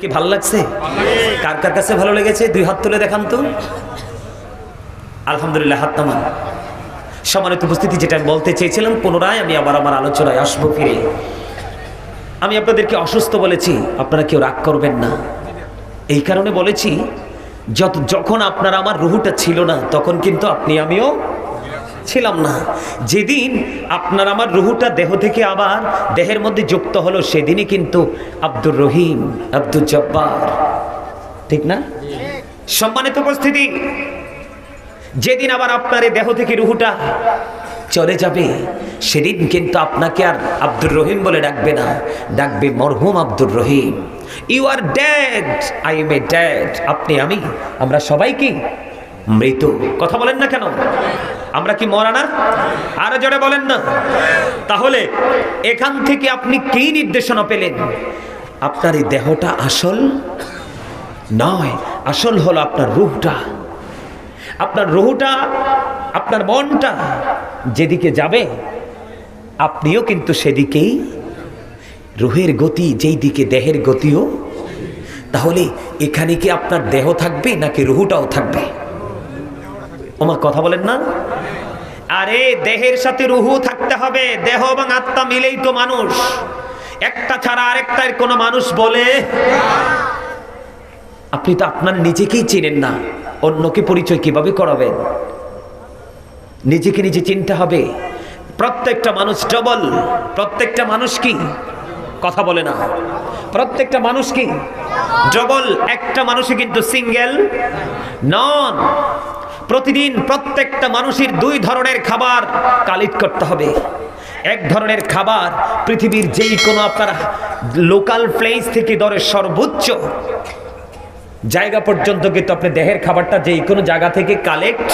কি ভালো লাগছে? কার কার কাছে ভালো লেগেছে? দুই হাত তুলে দেখান তো। আলহামদুলিল্লাহ, হাত নামান। সমানিত উপস্থিতি, যেটা আমি বলতে চেয়েছিলাম, পুনরায় আমি আবার আমার আলোচনায় আসব ফিরে। আমি আপনাদেরকে অসুস্থ বলেছি, আপনারা কেউ রাগ করবেন না। এই কারণে বলেছি, যত যখন আপনার আমার রুহুটা ছিল না, তখন কিন্তু আপনি আমিও ছিলাম না। যেদিন আপনার আমার রুহুটা দেহ থেকে আবার দেহের মধ্যে যুক্ত হলো, সেদিনই কিন্তু আব্দুর রহিম আব্দুল জব্বার। ঠিক না? সম্মানিত উপস্থিতি, যেদিন আবার আপনার এই দেহ থেকে রুহুটা চলে যাবে, সেদিন কিন্তু আপনাকে আর আব্দুর রহিম বলে ডাকবে না। ডাকবে মরহুম Abdur Rahim. You are dead I am a dead আপনি, আমি, আমরা সবাই কি মৃত কথা বলেন না কেন? আমরা কি মরা না আরও জোরে বলেন না। তাহলে এখান থেকে আপনি কি নির্দেশনা পেলেন? আপনার এই দেহটা আসল নয়, আসল হলো আপনার রুহটা। আপনার রুহুটা, আপনার মনটা যেদিকে যাবে, আপনিও কিন্তু সেদিকেই রুহের গতি, যেই দিকে দেহের গতিও। তাহলে এখানে কি আপনার দেহ থাকবে নাকি রুহুটাও থাকবে? ওমা কথা বলেন না? আরে, দেহের সাথে রুহু থাকতে হবে। দেহ এবং আত্মা মিলেই তো মানুষ। একটা ছাড়া আরেকটার কোনো মানুষ বলে? আপনি তো আপনার নিজেকেই চিনেন না। অন্যকে পরিচয় কীভাবে করাবেন? নিজেকে নিজে চিনতে হবে। প্রত্যেকটা মানুষ ডবল প্রত্যেকটা মানুষ কি? কথা বলে না। প্রত্যেকটা মানুষ কি? ডবল একটা মানুষই কিন্তু সিঙ্গেল নন প্রতিদিন প্রত্যেকটা মানুষের দুই ধরনের খাবার কালেক্ট করতে হবে। এক ধরনের খাবার পৃথিবীর যেই কোনো আপনার লোকাল প্লেস থেকে ধরে সর্বোচ্চ জায়গা পর্যন্ত কিন্তু আপনি দেহের খাবারটা যেই কোনো জায়গা থেকে কালেক্ট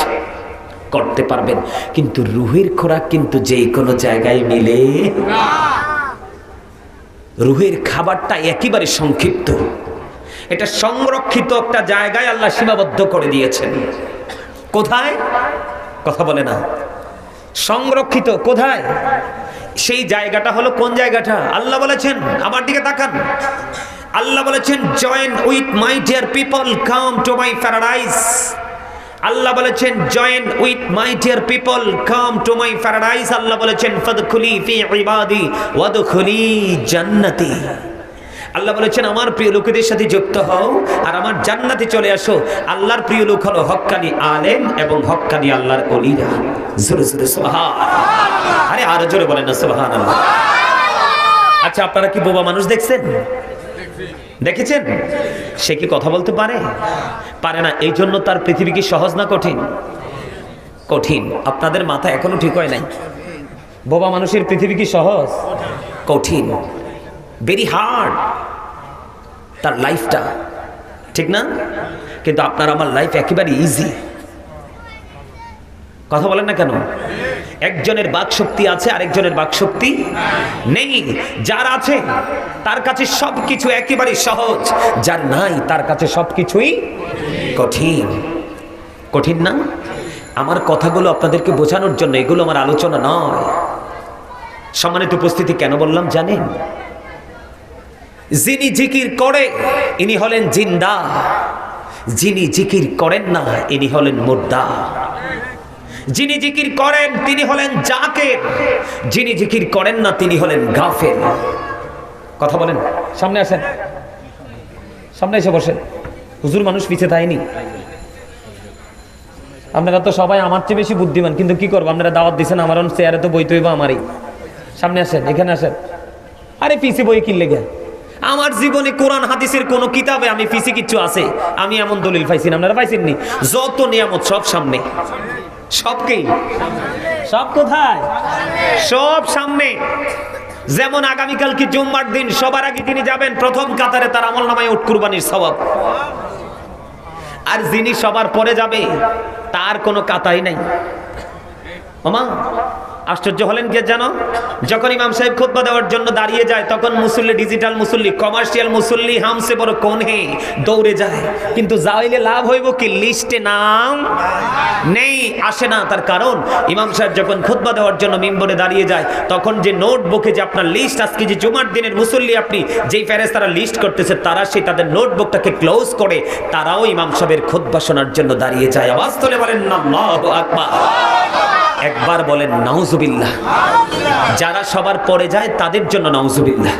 করতে পারবেন। কিন্তু রুহের খোরাক কিন্তু যেই কোনো জায়গায় মিলে। রুহের খাবারটা একেবারে সংক্ষিপ্ত। এটা সংরক্ষিত একটা জায়গায় আল্লাহ সীমাবদ্ধ করে দিয়েছেন। কোথায়? কথা বলে না। সংরক্ষিত কোথায়? সেই জায়গাটা হলো কোন জায়গাটা? আল্লাহ বলেছেন, আমার দিকে তাকান। আল্লাহ বলেছেন join with my dear people come to my paradise Allah বলেছেন join with my dear people come to my paradise Allah বলেছেন ফাদখুলি ফি ইবাদি ওয়াদখুলি জান্নাতি আল্লাহ বলেছেন, আমার প্রিয় লোকেদের সাথে যুক্ত হও আর আমার জান্নাতে চলে আসো। আল্লাহর প্রিয় লোক হলো হক্কানি আলেম এবং হক্কানি আল্লাহর অলিরা। জোরে জোরে সুবহান আরে আরও জোরে বলেন না সুবহান আল্লাহ আচ্ছা আপনারা কি বোবা মানুষ দেখছেন? দেখেছেন? সে কি কথা বলতে পারে? পারে না এই জন্য তার পৃথিবী কি সহজ না কঠিন? কঠিন। আপনাদের মাথা এখনও ঠিক হয় নাই? বোবা মানুষের পৃথিবী কি সহজ? কঠিন। ভেরি হার্ড তার লাইফটা ঠিক না? কিন্তু আপনার আমার লাইফ একেবারে ইজি কথা বলেন না কেন? একজনের বাক শক্তি আছে, আরেকজনের বাক শক্তি নেই। যার আছে, তার কাছে সব কিছু একেবারে সহজ। যার নাই, তার কাছে সব কিছুই কঠিন। কঠিন না? আমার কথাগুলো আপনাদেরকে বোঝানোর জন্য এগুলো আমার আলোচনা নয়। সম্মানিত উপস্থিতি কেন বললাম জানেন? যিনি জিকির করে, ইনি হলেন জিন্দা। যিনি জিকির করেন না, ইনি হলেন মুর্দা। যিনি জিকির করেন, তিনি হলেন জাকের। যিনি জিকির করেন না, তিনি হলেন গাফের কথা বলেন, সামনে আসেন। সামনে এসে বসেন। হুজুর মানুষ পিছে থাইনি আপনারা তো সবাই আমার চেয়ে বেশি বুদ্ধিমান, কিন্তু কি করব? আপনারা দাওয়াত দিচ্ছেন আমার চেয়ারে তো বই তৈব আমারই। সামনে আসেন, এখানে আসেন। আরে পিসি বই কিনলে গে আমার জীবনে কোরআন, হাদিসের কোন কিতাবে আমি পিসি কিচ্ছু আছে। আমি এমন দলিল পাইছি না, আপনারা পাইছেননি? যত নিয়ামত, সব সামনে। সবকেই সব কোথায়? সব সামনে। যেমন আগামীকাল কি জুম্মার দিন, সবার আগে তিনি যাবেন, প্রথম কাতারে তার আমল নামায় উট কুরবানির স্বভাব আর যিনি সবার পরে যাবে, তার কোনো কাতাই নাই। মামা আশ্চর্য হলেন কে জানো যখন ইমাম সাহেব খুতবা দেওয়ার জন্য দাঁড়িয়ে যায়, তখন মুসল্লি ডিজিটাল মুসল্লি কমার্শিয়াল মুসল্লি, হামসে বড় কোনে দৌড়ে যায়। কিন্তু যাইলে লাভ হইব কি? লিস্টে নাম নেই, আসে না তার কারণ। ইমাম সাহেব যখন খুতবা দেওয়ার জন্য মিম্বরে দাঁড়িয়ে যায়, তখন যে নোটবুকে যে আপনার লিস্ট, আজকে যে জুমার দিনের মুসল্লি আপনি, যেই ফেরেস তারা লিস্ট করতেছে, তারা সেই তাদের নোটবুকটাকে ক্লোজ করে, তারাও ইমাম সাহেবের খুতবা শোনার জন্য দাঁড়িয়ে যায়। আওয়াজ তোলে বলেন না আকবার। একবার বলেন, নাউজুবিল্লাহ। যারা সবার পরে যায়, তাদের জন্য নাউজুবিল্লাহ।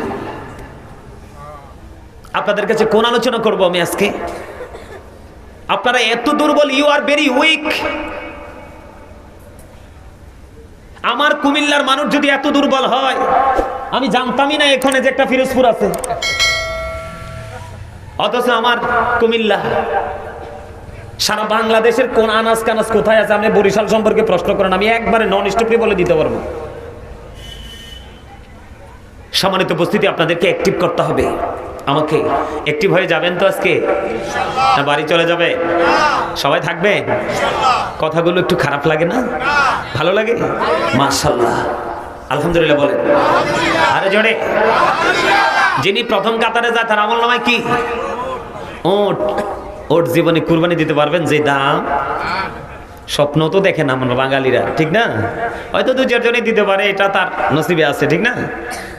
আপনাদের কাছে কোন আলোচনা করব আমি আজকে? আপনারা এত দুর্বল ইউ আর ভেরি উইক আমার কুমিল্লার মানুষ যদি এত দুর্বল হয়, আমি জানতামই না এখানে যে একটা ফিরোজপুর আছে। অথচ আমার কুমিল্লা সারা বাংলাদেশের কোন আনাজ কানাজ কোথায় আছে আপনি বরিশাল সম্পর্কে প্রশ্ন করেন, আমি একবারে নন স্টপলি বলে দিতে পারব। সম্মানিত উপস্থিতি, আপনাদেরকে অ্যাক্টিভ করতে হবে। আমাকে অ্যাক্টিভ হয়ে যাবেন তো আজকে? বাড়ি চলে যাবে? সবাই থাকবে? কথাগুলো একটু খারাপ লাগে না? ভালো লাগে? মাশাল্লাহ আলহামদুলিল্লাহ বলেন। আরে জোরে। যিনি প্রথম কাতারে যায়, তার আমল নামায় কি? ওট ওট জীবনে কুরবানি দিতে পারবেন যে দাম? স্বপ্ন তো দেখেন আমরা বাঙালিরা, ঠিক না? হয়তো দু চারজনই দিতে পারে, এটা তার নসিবে আছে, ঠিক না?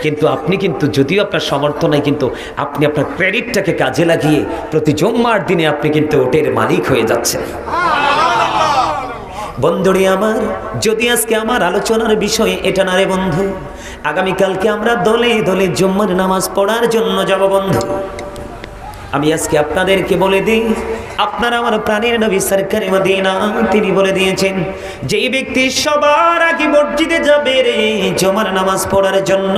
কিন্তু আপনি কিন্তু, যদিও আপনার সমর্থ নাই, কিন্তু আপনি আপনার ক্রেডিটটাকে কাজে লাগিয়ে প্রতি জম্মার দিনে আপনি কিন্তু ওটের মালিক হয়ে যাচ্ছেন। বন্ধুরে আমার, যদি আজকে আমার আলোচনার বিষয় এটা না রে বন্ধু, আগামীকালকে আমরা দলে দলে জম্মার নামাজ পড়ার জন্য যাব বন্ধু। আমি আজকে আপনাদেরকে বলে দিই, আপনারা আমার প্রাণের নবী সরকারি মদিনা, তিনি বলে দিয়েছেন, যেই ব্যক্তি সবার আগে মসজিদে যাবে রে জমার নামাজ পড়ার জন্য,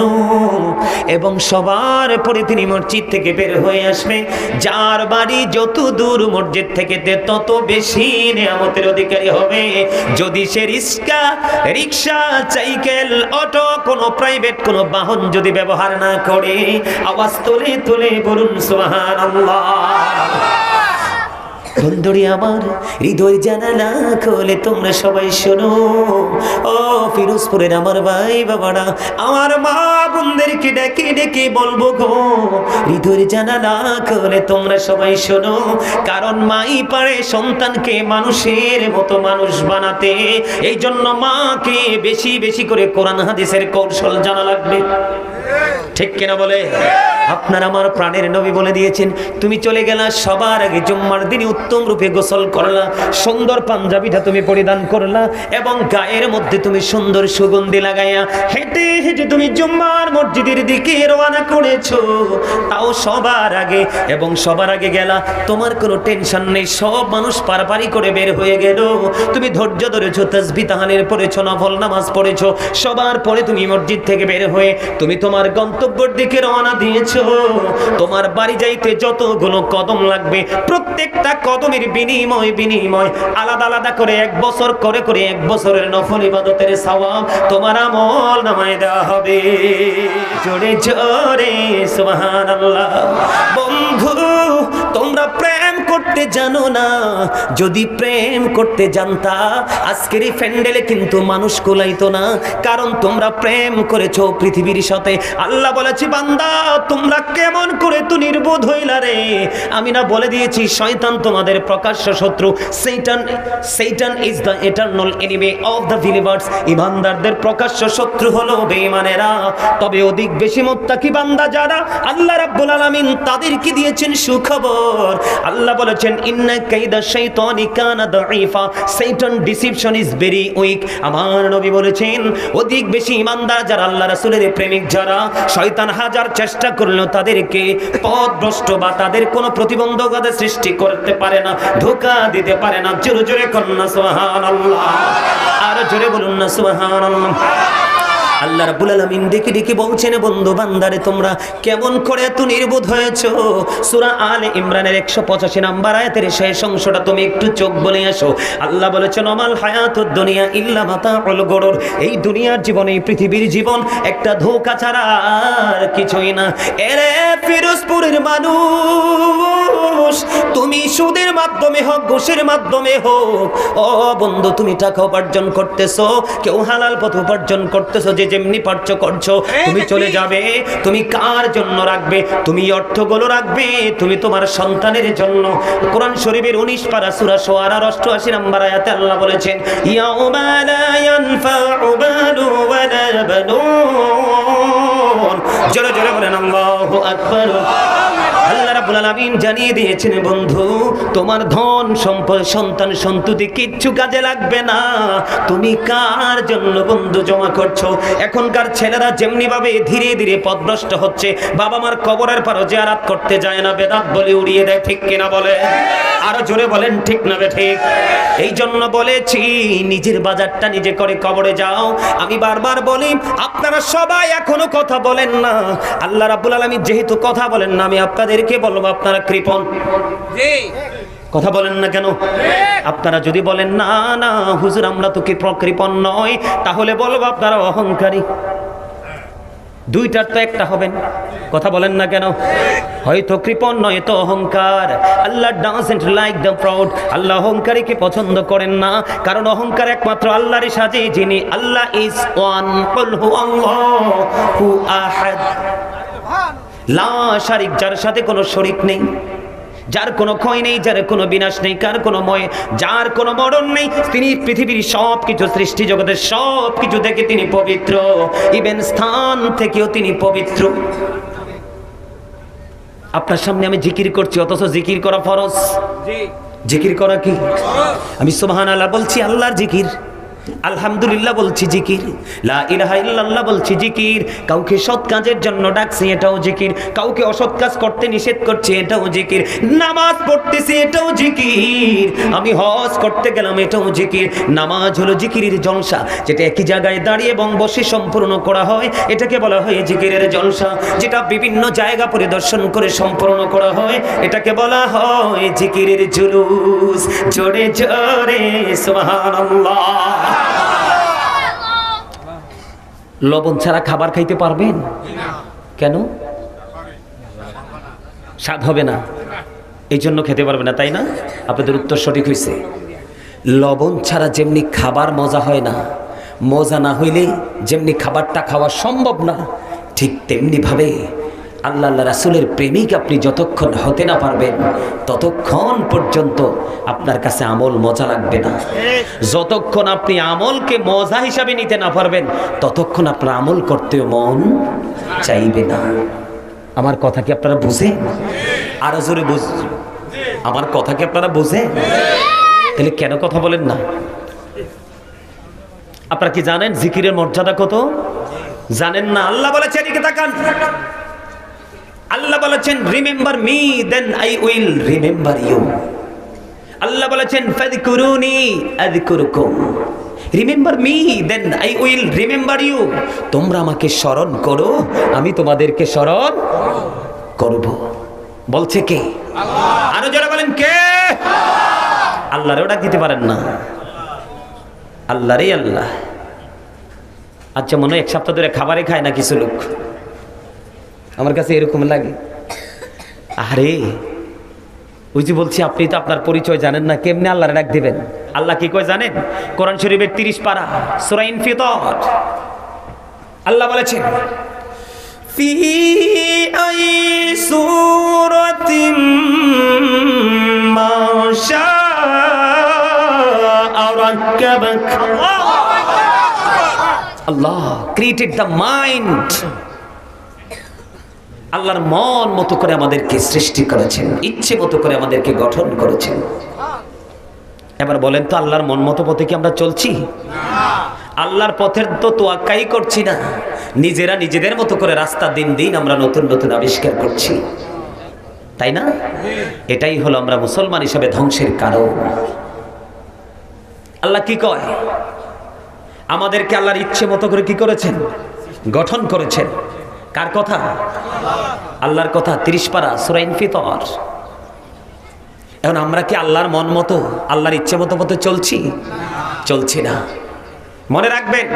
এবং সবার পরে তিনি মসজিদ থেকে বের হয়ে আসবে, যার বাড়ি যত দূর মসজিদ থেকে তত বেশি নিয়ামতের অধিকারী হবে। যদি সে রিক্সা রিক্সা, সাইকেল, অটো, কোনো প্রাইভেট, কোনো বাহন যদি ব্যবহার না করে, আওয়াজ তুলে তুলে বলুন, সুবহানাল্লাহ। বন্ধুরি আমার হৃদয় জানালা খোলে, তোমরা সবাই শোনো। ও ফিরোজপুরের আমার ভাই বাবারা, আমার মা বোনদেরকে ডেকে ডেকে বলব গো হৃদয়ের জানালা খোলে, তোমরা সবাই শোনো। কারণ মাই পারে সন্তানকে মানুষের মতো মানুষ বানাতে এই জন্য মাকে বেশি বেশি করে কোরআন হাদিসের কৌশল জানা লাগবে। ঠিক কিনা বলে? আপনার আমার প্রাণের নবী বলে দিয়েছেন, তুমি চলে গেলা, সবার আগে জুম্মার দিনে উত্তম রূপে গোসল করলা, সুন্দর পাঞ্জাবিটা তুমি পরিধান করলা এবং গায়ের মধ্যে তুমি সুন্দর সুগন্ধি লাগাইয়া হেঁটে হেঁটে তুমি জুম্মার মসজিদের দিকে রওনা করেছ। তাও সবার আগে এবং সবার আগে গেলা, তোমার কোনো টেনশন নেই, সব মানুষ পারাপারি করে বের হয়ে গেল। তুমি ধৈর্য ধরেছো, তসবি তাহানের পড়েছো, নফল নামাজ পড়েছো, সবার পরে তুমি মসজিদ থেকে বের হয়ে তুমি তোমার গন্তব্যের দিকে রওনা দিয়েছ। তোমার বাড়ি যাইতে যতগুলো কদম লাগবে, প্রত্যেকটা কদমের বিনিময় বিনিময়, আলাদা আলাদা করে এক বছর, করে করে এক বছরের নফল ইবাদতের সওয়াব তোমার আমল নামায় দেওয়া হবে। জোরে জোরে, সুবহানাল্লাহ। বন্ধু, তোমরা প্রেম করতে জানো না, যদি প্রেম করতে জানতা, আজকের এই ফ্যান্ডেলে কিন্তু মানুষ কোলাইতো না। কারণ তোমরা প্রেম করেছ পৃথিবীর সাথে। আল্লাহ বলেছে, বান্দা, তোমরা কেমন করে তো নির্বোধ হইলা রে? আমি না বলে দিয়েছি, শয়তান তোমাদের প্রকাশ্য শত্রু। সেইটান সেইটান is the eternal enemy of the believers ইমানদারদের প্রকাশ্য শত্রু হলো বেঈমানেরা। তবে অধিক বেশি মোত্তাকি বান্দা যারা, আল্লাহ রাব্বুল আলামিন তাদেরকে দিয়েছেন সুখবর। আল্লাহ বলেছেন, ইন্না কাইদা শাইতানি কানা দাঈফা। শয়তান ডিসিপশন ইজ ভেরি উইক আমার নবী বলেছেন, অধিক বেশি ইমানদার যারা আল্লাহ রাসূলের প্রেমিক, যারা শয়তান হাজার চেষ্টা করলেও তাদেরকে পথভ্রষ্ট বা তাদের কোনো প্রতিবন্ধকতা সৃষ্টি করতে পারে না, ধোকা দিতে পারে না। জোরে জোরে কন্যা, সুবহানাল্লাহ। আর জোরে বলুন না, সুবহানাল্লাহ। আল্লাহ রাব্বুল আলামিন ডেকে ডেকে বলছেন, বন্ধু বান্দারে, তোমরা কেমন করে এত নির্বোধ হয়েছো? সূরা আলে ইমরানের 185 নাম্বার আয়াতের শেষ অংশটা তুমি একটু চোখ বলে আসো আল্লাহ বলেছেন আমাল হায়াতুদ দুনিয়া ইল্লা মাতাউল গরুর। এই দুনিয়ার জীবন, এই পৃথিবীর জীবন একটা ধোঁকা ছাড়া আর কিছুই না। এরে ফিরোজপুরের মানুষ, তুমি সুদের মাধ্যমে হোক, ঘুষের মাধ্যমে হোক, ও বন্ধু, তুমি টাকা উপার্জন করতেছো, কেউ হালাল পথ উপার্জন করতেছো, যে যেমনি পারছ করছ তুমি চলে যাবে তুমি কার জন্য রাখবে তুমি অর্থগুলো রাখবে তুমি তোমার সন্তানের জন্য। কোরআন শরীফের উনিশ পারা সুরা সোয়ারার অষ্টআশি নম্বর আয়াতে আল্লাহ বলেছেন ইয়াউমা লা ইয়ানফাউ মালু ওয়ালা বানুন। জোরে জোরে বলেন আল্লাহু আকবার। আল্লাহ জানিয়ে দিয়েছেন, বন্ধু, তোমার ধন সম্পদ, সন্তান কিচ্ছু কাজে লাগবে না। তুমি কার জন্য বন্ধু জমা করছ? এখনকার ছেলেরা যেমনি ভাবে ধীরে ধীরে পথভ্রষ্ট হচ্ছে বাবা মার কবরের পারো করতে যায় না, বেদাত বলে উড়িয়ে দেয়, ঠিক কিনা বলে? আরও জোরে বলেন, ঠিক না বে ঠিক? এই জন্য বলেছি, নিজের বাজারটা নিজে করে কবরে যাও। আমি বারবার বলি, আপনারা সবাই এখনও কথা বলেন না। আল্লাহ রাব্বুল যেহেতু কথা বলেন না, আমি আপনাদেরকে বলব আপনারা কৃপণ। কথা বলেন না কেন? আপনারা যদি বলেন না না হুজুর আমরা তো কি প্রকৃপণ নয় তাহলে বলব আপনারা অহংকারী। দুইটার তো একটা হবেন কথা বলেন না কেন? হয়তো কৃপণ নয় তো অহংকার। Allah doesn't like the proud. Allah অহংকারীকে পছন্দ করেন না। কারণ অহংকার একমাত্র আল্লাহরই সাজে যিনি আল্লাহ ইজ ওয়ান হু আল্লাহু আহাদ। লা শারিক যার সাথে কোনো শরিক নেই যার কোনো ক্ষয় নেই যার কোনো বিনাশ নেই কার কোনো ময় যার কোনো মরণ নেই তিনি পৃথিবীর সব কিছু সৃষ্টি জগতের সব কিছু থেকে তিনি পবিত্র। ইভেন স্থান থেকেও তিনি পবিত্র। আপনার সামনে আমি জিকির করছি অথচ জিকির করা ফরজ। জিকির করা কি? আমি সুবহান আল্লাহ বলছি আল্লাহর জিকির। আলহামদুলিল্লাহ বলছি জিকির। লা ইলাহা ইল্লাল্লাহ বলছি জিকির। কাউকে সৎ কাজের জন্য ডাকছি, এটাও জিকির। কাউকে অসৎ কাজ করতে নিষেধ করছি, এটাও জিকির। নামাজ পড়তেছি, এটাও জিকির। আমি হজ করতে গেলাম, এটাও জিকির। নামাজ হলো জিকিরের জলসা, যেটা একই জায়গায় দাঁড়িয়ে এবং বসে সম্পূর্ণ করা হয়। এটাকে বলা হয় জিকিরের জলসা, যেটা বিভিন্ন জায়গা পরিদর্শন করে সম্পূর্ণ করা হয়। এটাকে বলা হয় জিকিরের জুলুস। জোরে জোরে, সুবহানাল্লাহ। লবণ ছাড়া খাবার খাইতে পারবেন? কেন? স্বাদ হবে না। এই জন্য খেতে পারবে না, তাই না? আপনাদের উত্তর সঠিক হয়েছে লবণ ছাড়া যেমনি খাবার মজা হয় না, মজা না হইলে যেমনি খাবারটা খাওয়া সম্ভব না, ঠিক তেমনিভাবে আল্লাহ রাসুলের প্রেমিক আপনি যতক্ষণ হতে না পারবেন, ততক্ষণ পর্যন্ত আপনার কাছে আমল মজা লাগবে না। যতক্ষণ আপনি আমলকে মজা হিসাবে নিতে না পারবেন, ততক্ষণ আপনার আমল করতেও মন চাইবে না। আমার কথা কি আপনারা বুঝে? আরও জোরে বুঝ। আমার কথা কি আপনারা বুঝে? তাহলে কেন কথা বলেন না? আপনারা কি জানেন জিকিরের মর্যাদা কত? জানেন না? আল্লাহ বলেছে এদিকে তাকান। আল্লাহ বলেছেন remember me then I will remember you Allah বলেছেন ফাদকুরুনি আযকুরুকুম remember me then I will remember you তোমরা আমাকে স্মরণ করো আমি তোমাদেরকে স্মরণ করব। বলছে কে? আরও যারা বলেন কে? আল্লাহ আল্লাহরে ওটা দিতে পারেন না। আল্লাহরই আল্লাহ। আচ্ছা মনে হয় এক সপ্তাহ ধরে খাবারে খায় না কিছু লোক। আমার কাছে এরকম লাগে। আরে ওই যে বলছি আপনি তো আপনার পরিচয় জানেন না কেমনে আল্লাহর ডাক দিবেন? আল্লাহ কি কয় জানেন? কোরআন শরীফের তিরিশ পারা সুরাইন ফিতর আল্লাহ বলেছেন ফি আই সূরাতিম আল্লাহ ক্রিয়েটেড দ্য মাইন্ড আল্লাহর মন মতো করে আমাদেরকে সৃষ্টি করেছেন, ইচ্ছে মতো করে আমাদেরকে গঠন করেছেন। এবার বলেন তো, আল্লাহর মন মতো পথে কি আমরা চলছি? আল্লাহর পথের তো তোয়াক্কাই করছি না। নিজেরা নিজেদের মতো করে রাস্তা, দিন দিন আমরা নতুন নতুন আবিষ্কার করছি। তাই না? এটাই হলো আমরা মুসলমান হিসাবে ধ্বংসের কারণ। আল্লাহ কি কয়? আমাদেরকে আল্লাহর ইচ্ছে মতো করে কি করেছেন? গঠন করেছেন। কার কথা? আল্লাহর কথা তিরিশ পারা সুরাইন ফিতর এখন আমরা কি আল্লাহর মন মতো, আল্লাহর ইচ্ছে মতো মতো চলছি? চলছি না। মনে রাখবেন,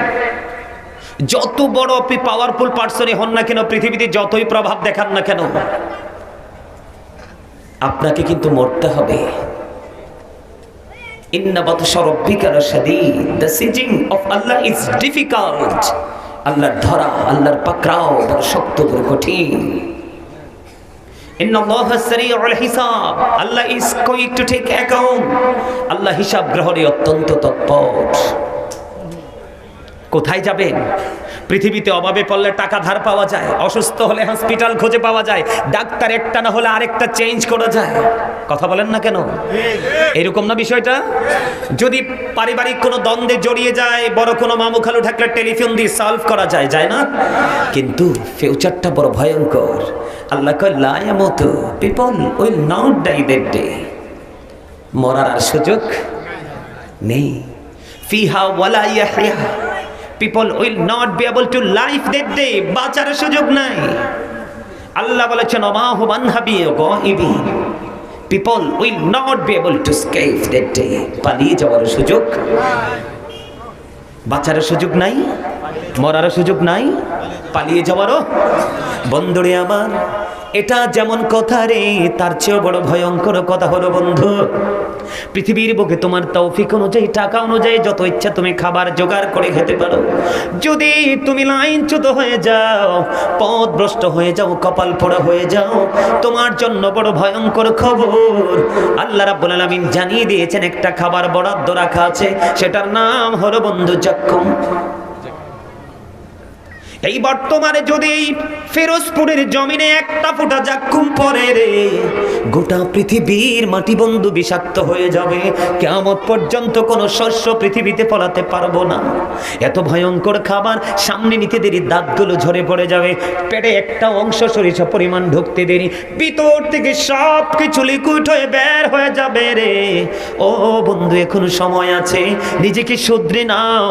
যত বড় আপনি পাওয়ারফুল পার্সনই হন না কেন, পৃথিবীতে যতই প্রভাব দেখান না কেন, আপনাকে কিন্তু মরতে হবে। ইন্না বাতশা রাব্বিকা লাশাদীদ the seizing of Allah is difficult আল্লাহর ধরা, আল্লাহর পাকড়াও বড় শক্ত, বড় কঠিন। আল্লাহ ইস টু আল্লাহ হিসাব গ্রহণে অত্যন্ত তৎপর। কোথায় যাবেন? পৃথিবীতে অভাবে পড়লে টাকা ধার পাওয়া যায়, অসুস্থ হলে হসপিটাল খুঁজে পাওয়া যায়, ডাক্তার একটা না হলে আরেকটা চেঞ্জ করা যায়। কথা বলেন না কেন? এরকম না বিষয়টা? যদি পারিবারিক কোনো দ্বন্দ্বে জড়িয়ে যায়, বড় কোনো মামু খালু টেলিফোন দিয়ে সলভ করা যায় যায় না? কিন্তু ফিউচারটা বড় ভয়ঙ্কর। Allah লায়ামত people will not die that day. মরার আর সুযোগ নেই। ফিহা ওয়ালা ইয়াহইয়া। People will not be able to life that day বাঁচার সুযোগ নাই। আল্লাহ বলেছেন অমাহু মানহাবি গাইবি। People will not be able to escape that day পালিয়ে যাওয়ার সুযোগ। বাঁচার সুযোগ নাই। মরার সুযোগ নাই। পালিয়ে যাওয়ারও। বন্ধুরে আমার এটা যেমন কথা রে, তার চেয়েও বড় ভয়ঙ্কর কথা হলো বন্ধু, পৃথিবীর বুকে তোমার তৌফিক অনুযায়ী, টাকা অনুযায়ী যত ইচ্ছা তুমি খাবার জোগাড় করে খেতে পারো। যদি তুমি লাইনচ্যুত হয়ে যাও পথ ভ্রষ্ট হয়ে যাও, কপাল পোড়া হয়ে যাও, তোমার জন্য বড় ভয়ঙ্কর খবর। আল্লাহ রাব্বুল আলামিন জানিয়ে দিয়েছেন, একটা খাবার বরাদ্দ রাখা আছে, সেটার নাম হলো বন্ধু জাক্কুম এই বর্তমানে যদি ফিরোজপুরের জমিনে একটা ফোঁটা জাক্কুম পরে রে, গোটা পৃথিবীর মাটি বন্ধু বিষাক্ত হয়ে যাবে। কেমন পর্যন্ত কোনো শস্য পৃথিবীতে ফলাতে পারব না। এত ভয়ঙ্কর খাবার সামনে নিতে দেরি, দাঁতগুলো ঝরে পড়ে যাবে। পেটে একটা অংশ সরিষা পরিমাণ ঢুকতে দেরি। ভিতর থেকে সব কিছু লিকুইড হয়ে বের হয়ে যাবে রে। ও বন্ধু, এখনও সময় আছে। নিজেকে শুধরে নাও।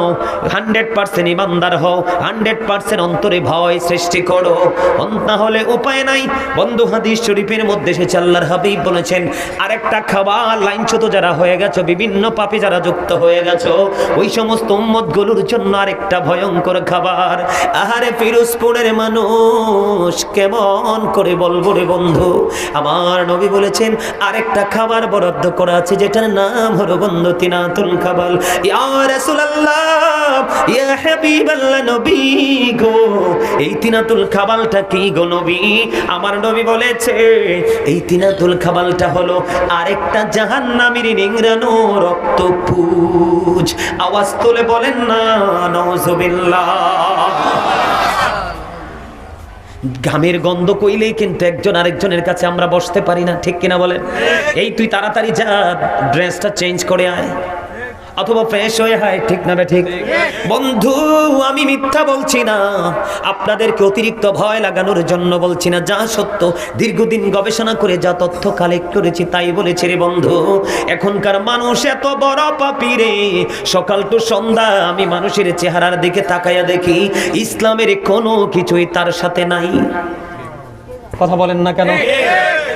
হান্ড্রেড পার্সেন্ট ইমানদার হও। হান্ড্রেড পার্সেন্ট অন্তরে ভয় সৃষ্টি করো। না হলে উপায় নাই। বন্ধু হাদিস শরীফের মধ্যে সে আল্লাহর হাবিব বলেছেন, আরেকটা খাবার লাইনচ্যুত যারা হয়ে গেছো, বিভিন্ন পাপে যারা যুক্ত হয়ে গেছো, ওই সমস্ত উম্মতগুলোর জন্য আরেকটা ভয়ঙ্কর খাবার। আহারে ফিরোজপুরের মানুষ, কেমন করে বলব রে বন্ধু? আমার নবী বলেছেন, আরেকটা খাবার বরাদ্দ করা আছে, যেটার নাম হলো বন্ধু তিনাতুল খাবাল। ইয়া রাসূলুল্লাহ! ইয়া হাবিবাল্লাহ নবী গো, এই তিনাতুল খাবালটা কি গো নবী? আমার নবী বলেছে, এই তিনাতুল খাবালটা হলো আরেকটা জাহান্নামীর নিংরানো রক্ত পুজ আওয়াজ তুলে বলেন না, নওজুবিল্লাহ। ঘামের গন্ধ কইলেই কিন্তু একজন আরেকজনের কাছে আমরা বসতে পারি না, ঠিক কিনা বলেন? এই তুই তাড়াতাড়ি যা, ড্রেসটা চেঞ্জ করে আয়। অথবা ফ্রেশ হয়ে, হয়, ঠিক না ঠিক? বন্ধু, আমি মিথ্যা বলছি না। আপনাদেরকে অতিরিক্ত ভয় লাগানোর জন্য বলছি না। যা সত্য, দীর্ঘদিন গবেষণা করে যা তথ্য কালেক্ট করেছি, তাই বলেছি রে বন্ধু। এখনকার মানুষ এত বড় পাপি রে। সকাল টু সন্ধ্যা আমি মানুষের চেহারার দিকে তাকাইয়া দেখি, ইসলামের কোনো কিছুই তার সাথে নাই। কথা বলেন না কেন?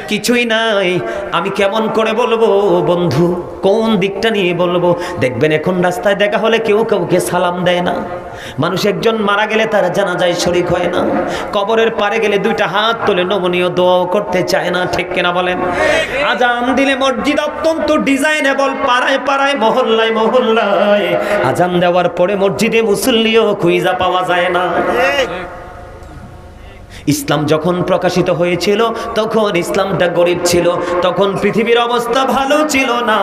কিছুই নাই। আমি কেমন করে বলব বন্ধু? কোন দিকটা নিয়ে বলব? দেখবেন এখন রাস্তায় দেখা হলে কেউ কাউকে সালাম দেয় না। মানুষ একজন মারা গেলে তারা জানা যায় শরিক হয় না। কবরের পারে গেলে দুইটা হাত তোলে নমনীয় দোয়াও করতে চায় না, ঠিক কিনা বলেন? আজান দিলে মসজিদ অত্যন্ত ডিজাইনেবল, পাড়ায় পাড়ায়, মহল্লায় মহল্লায়। আজান দেওয়ার পরে মসজিদে মুসল্লিও খুঁজা পাওয়া যায় না। ইসলাম যখন প্রকাশিত হয়েছিল তখন ইসলামটা গরিব ছিল তখন পৃথিবীর অবস্থা ভালো ছিল না।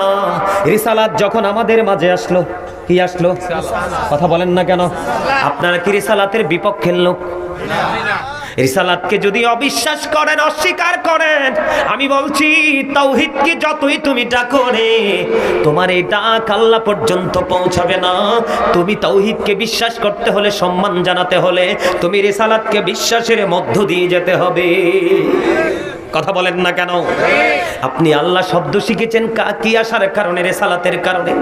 রিসালাত যখন আমাদের মাঝে আসলো কি আসলো? কথা বলেন না কেন? আপনারা কি রিসালাতের বিপক্ষের লোক? রিসালাতকে যদি অবিশ্বাস করেন, অস্বীকার করেন, আমি বলছি তাওহিদকে যতই তুমি ডাকরে তোমার এই ডাক আল্লাহ পর্যন্ত পৌঁছাবে না। তুমি তৌহিদকে বিশ্বাস করতে হলে, সম্মান জানাতে হলে, তুমি রিসালাতকে বিশ্বাসের মধ্য দিয়ে যেতে হবে। কথা বলেন না কেন? আপনি আল্লাহ শব্দ শিখেছেন কা- আসার কারণে, রেসালাতের কারণে?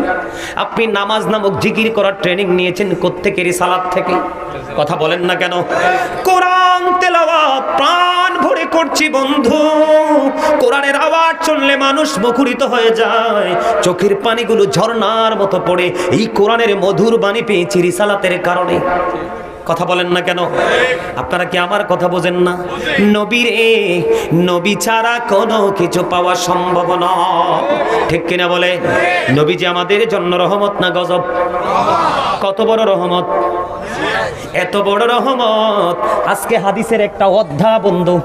আপনি নামাজ নামক জিকির করার ট্রেনিং নিয়েছেন কোত্থেকে রেসালাত থেকে? কথা বলেন না কেন? কোরআন তেলাওয়াত প্রাণ ভরে করছি বন্ধু। কোরআনের আওয়াজ শুনলে মানুষ মুখরিত হয়ে যায়। চোখের পানিগুলো ঝর্ণার মতো পড়ে। এই কোরআনের মধুর বাণী পেয়েছি রিসালাতের কারণে। কথা বলেন না কেন? আপনারা কি আমার কথা বোঝেন না? নবীর এ নবী ছাড়া কোনো কিছু পাওয়া সম্ভব নয় ঠিক কিনা বলে? নবী যে আমাদের জন্য রহমত না গজব? কত বড় রহমত? এত বড় রহমত। আজকে হাদিসের একটা অধ্যা বন্ধু,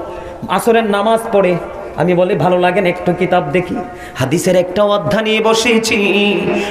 আসরের নামাজ পড়ে আমি বলে, ভালো লাগেন একটু কিতাব দেখি? হাদিসের একটা অধ্যা নিয়ে বসেছি।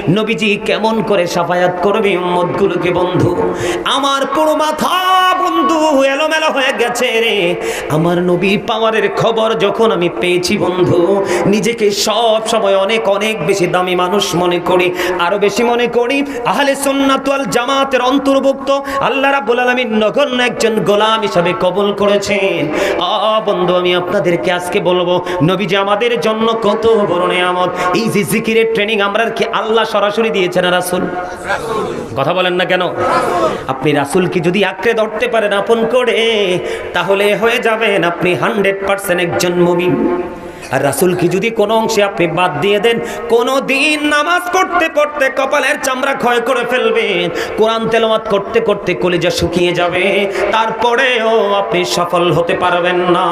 নবীজি কেমন করে সাফায়াত করবে উম্মতগুলোকে, বন্ধু? আমার পুরো মাথা, বন্ধু, এলোমেলো হয়ে গেছে রে। আমার নবী পাওয়ারের খবর যখন আমি পেয়েছি, বন্ধু, নিজেকে সব সময় অনেক অনেক বেশি দামি মানুষ মনে করি। আরও বেশি মনে করি, আহলে সুন্নাত ওয়াল জামাতের অন্তর্ভুক্ত। আল্লাহ রাব্বুল আলামিন নগণ্য একজন গোলাম হিসাবে কবুল করেছেন। আ, বন্ধু, আমি আপনাদেরকে আজকে বলব নবীজি আমাদের জন্য কত বড় নিয়ামত। এই যে জিকিরের ট্রেনিং আমরা কি আল্লাহ সরাসরি দিয়েছেন রাসুল? কথা বলেন না কেন? আপনি রাসুলকে যদি আঁকড়ে ধরতে পারেন আপন করে, তাহলে হয়ে যাবেন আপনি হান্ড্রেড পার্সেন্ট একজন মুমিন। আর রাসূলকে যদি কোনো অংশে আপনি বাদ দিয়ে দেন কোনো দিন নামাজ পড়তে পড়তে কপালের চামড়া ক্ষয় করে ফেলবেন। কোরআন তেলাওয়াত করতে করতে কলিজা শুকিয়ে যাবে। তারপরেও আপনি সফল হতে পারবেন না।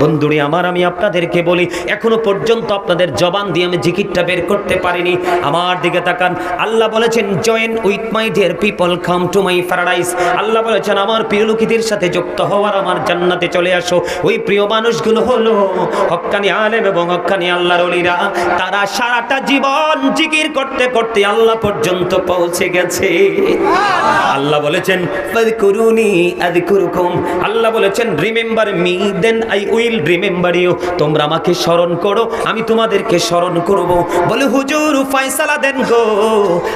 বন্ধুরি, আমার আমি আপনাদেরকে বলি, এখনও পর্যন্ত আপনাদের জবান দিয়ে আমি জিকিরটা বের করতে পারিনি। আমার দিকে তাকান। আল্লাহ বলেছেন join with my dear people come to my paradise Allah বলেছেন, আমার প্রিয় লোকেদের সাথে যুক্ত হওয়ার আমার জান্নাতে চলে আসো। ওই প্রিয় মানুষগুলো হলো হক্কানি আলেম এবং হক্কানি আল্লাহর ওলিরা তারা সারাটা জীবন জিকির করতে করতে আল্লাহ পর্যন্ত পৌঁছে গেছে। আল্লাহ বলেছেন, ফাযকুরুনি আযকুরুকুম। আল্লাহ বলেছেন, remember me, then I will remember you. তোমরা আমাকে স্মরণ করো, আমি তোমাদেরকে স্মরণ করব। বলে, হুজুর, ফয়সালা দেন গো।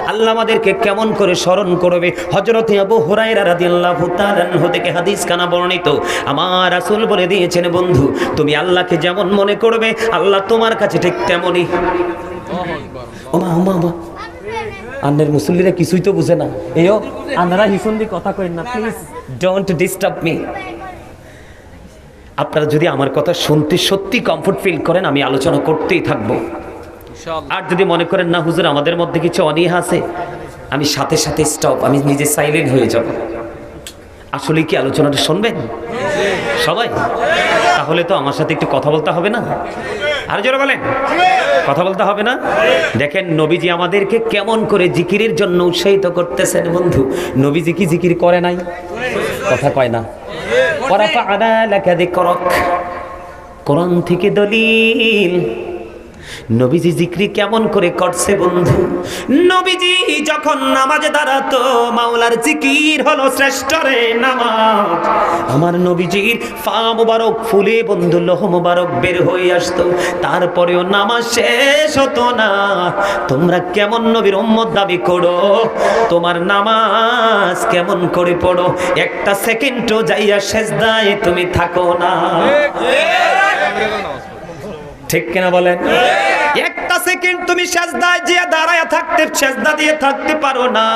আল্লাহ আমাদেরকে কেমন করে স্মরণ করবে? হযরতে আবু হুরায়রা রাদিয়াল্লাহু তাআলা থেকে হাদিস কানা বর্ণিত। আমার রাসূল বলে দিয়েছেন, বন্ধু, তুমি আল্লাহকে যেমন মনে করবে আল্লাহ তোমার কাছে ঠিক তেমনই। ওমা ওমা ওমা। আন্নের মুসল্লিরা কিছুই তো বুঝে না। এও আন্নারা হিসন্দি কথা কই না প্লিজ ডোন্ট ডিস্টার্ব মি আপনারা যদি আমার কথা শুনতে সত্যি কমফোর্ট ফিল করেন আমি আলোচনা করতেই থাকব। আর যদি মনে করেন না হুজুর আমাদের মধ্যে কিছু অনীহা আছে আমি সাথে সাথে স্টপ আমি নিজে সাইলেন্ট হয়ে যাব। আসলে কি আলোচনাটা শুনবেন? সবাই? তাহলে তো আমার সাথে একটু কথা বলতে হবে না? আর জোরে বলেন। কথা বলতে হবে না? দেখেন, নবীজি আমাদেরকে কেমন করে জিকিরের জন্য উৎসাহিত করতেছেন বন্ধু। নবীজি কি জিকির করে নাই? কথা কয় না। কোরআন থেকে দলিল নবীজি জিক্রি কেমন করে করছে বন্ধু? নবীজি যখন নামাজে দাঁড়াতো, মাওলার জিকির হলো শ্রেষ্ঠ রে নামাজ। আমার নবীজির ফা মুবারক, ফুলে বন্ধু, লোহ মুবারক বের হয়ে আসতো। তারপরেও নামাজ শেষ হতো না। তোমরা কেমন নবীর উম্মত দাবি করো? তোমার নামাজ কেমন করে পড়ো? একটা সেকেন্ডও যাইয়া সেজদায় তুমি থাকো না। ঠিক কিনা বলেন? একটা সেকেন্ড তুমি সেজদায় যে দাঁড়ায় থাকতে সেজদা দিয়ে থাকতে পারো না।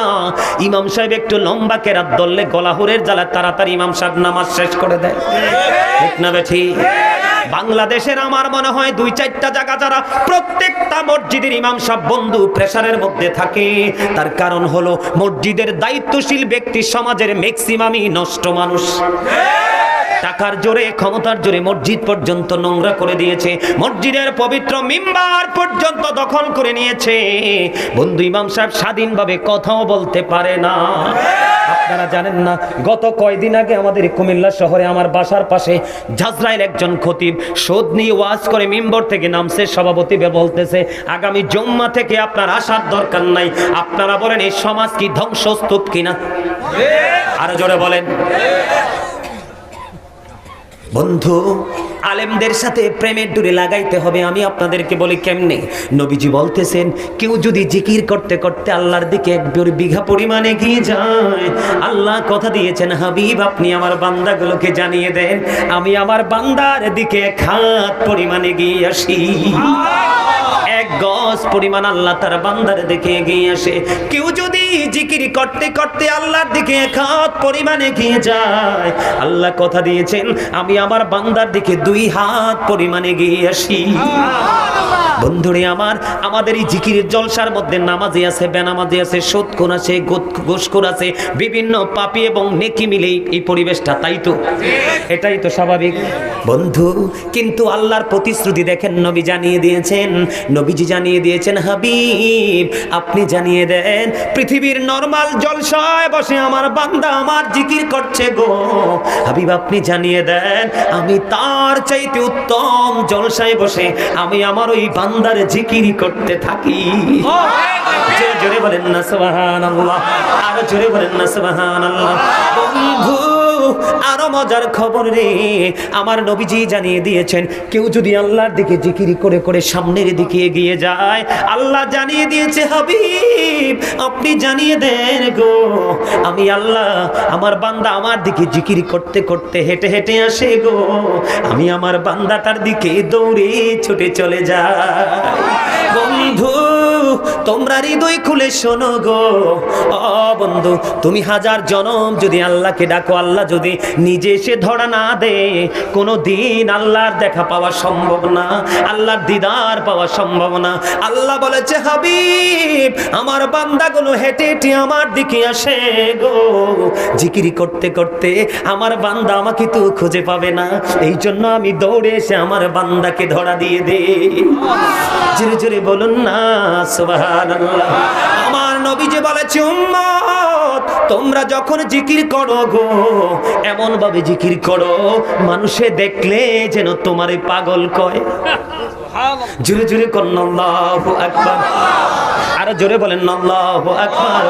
ইমাম সাহেব একটু লম্বা কেরাত দললে গলাহুরের জ্বালা তাড়াতাড়ি ইমাম সাহেব নামাজ শেষ করে দেয়। ঠিক না বেঠি? বাংলাদেশের আমার মনে হয় দুই চারটা জায়গা যারা প্রত্যেকটা মসজিদের ইমাম সাহেব বন্ধু প্রেসারের মধ্যে থাকে তার কারণ হলো মসজিদের দায়িত্বশীল ব্যক্তি সমাজের ম্যাক্সিমামই নষ্ট মানুষ। টাকার জোরে, ক্ষমতার জোরে মসজিদ পর্যন্ত নোংরা করে দিয়েছে। মসজিদের পবিত্র মিম্বার পর্যন্ত দখল করে নিয়েছে। বন্ধু ইমাম সাহেব স্বাধীনভাবে কথাও বলতে পারে না। আপনারা জানেন না, গত কয়দিন আগে আমাদের কুমিল্লা শহরে আমার বাসার পাশে ঝাজরাইল একজন খতিব শোধ নিয়ে ওয়াজ করে মিম্বর থেকে নামছে, সভাপতি বলতেছে, আগামী জম্মা থেকে আপনার আসার দরকার নাই। আপনারা বলেন, এই সমাজ কি ধ্বংসস্তূপ কিনা? আরও জোরে বলেন। বন্ধু আলেমদের সাথে প্রেমের ডুরে লাগাইতে হবে। আমি আপনাদেরকে বলি কেমনে? নবীজি বলতেছেন কেউ যদি জিকির করতে করতে আল্লাহর দিকে এক বি- বিঘা পরিমাণে গিয়ে যায় আল্লাহ কথা দিয়েছেন হাবিব আপনি আমার বান্দাগুলোকে জানিয়ে দেন আমি আমার বান্দার দিকে হাত পরিমাণে গিয়ে আসি। এক গজ পরিমাণ আল্লাহ তার বান্দার দিকে এগিয়ে আসে। কেউ যদি জিকির করতে করতে আল্লাহর দিকে এক হাত পরিমাণে গিয়ে যায়। আল্লাহ কথা দিয়েছেন, আমি আমার বান্দার দিকে দুই হাত পরিমাণে গিয়ে আসি। বন্ধুরে আমার, আমাদের এই জিকিরের জলসার মধ্যে নামাজি আছে, বেনামাজি আছে সোৎকুন আছে গোসকুর আছে, বিভিন্ন পাপি এবং নেকি মিলে এই পরিবেশটা, তাই তো? এটাই তো স্বাভাবিক। বন্ধু, কিন্তু আল্লাহর প্রতিশ্রুতি দেখেন, নবী জানিয়ে দিয়েছেন, নবীজি জানিয়ে দিয়েছেন, হাবিব, আপনি জানিয়ে দেন, পৃথিবীর নর্মাল জলসায় বসে আমার বান্দা আমার জিকির করছে গো। হাবিব, আপনি জানিয়ে দেন, আমি তার চাইতে উত্তম জলসায় বসে, আমি আমার ওই বান্দার জিকিরি করতে থাকি। জোরে বলেন না সুবহানাল্লাহ। আর জোরে বলেন না সুবহানাল্লাহ। বন্ধু আরও মজার খবর রে। আমার নবীজি জানিয়ে দিয়েছেন, কেউ যদি আল্লাহর দিকে জিকিরি করে করে সামনের দিকে এগিয়ে যায়, আল্লাহ জানিয়ে দিয়েছে, হাবিব, আপনি জানিয়ে দেন গো। আমি আল্লাহ, আমার বান্দা আমার দিকে জিকিরি করতে করতে হেঁটে হেঁটে আসে গো। আমি আমার বান্দাটার দিকে দৌড়ে ছুটে চলে বন্ধু তোমরা হৃদয় খুলে শোনো গো। ও বন্ধু, তুমি হাজার জনম যদি আল্লাহকে ডাকো, আল্লাহ যদি নিজে এসে ধরা না দে কোনো দিন আল্লাহর দেখা পাওয়া সম্ভব না, আল্লাহর দিদার পাওয়া সম্ভব না। আল্লাহ বলেছে, হাবিব, আমার বান্দাগুলো হেঁটে হেঁটে আমার দিকে আসে গো। জিকিরি করতে করতে আমার বান্দা আমাকে তো খুঁজে পাবে না, এই জন্য আমি দৌড়ে এসে আমার বান্দাকে ধরা দিয়ে দে জোরে জোরে বলুন না সুবহানাল্লাহ। আমার নবী যে বলেছে উম্মত তোমরা যখন জিকির করো গো এমন ভাবে জিকির করো মানুষে দেখলে যেন তোমারে পাগল কয়। জোরে জোরে কন্নাল্লাহু আকবার। আরও জোরে বলেন নন্দ আকবার।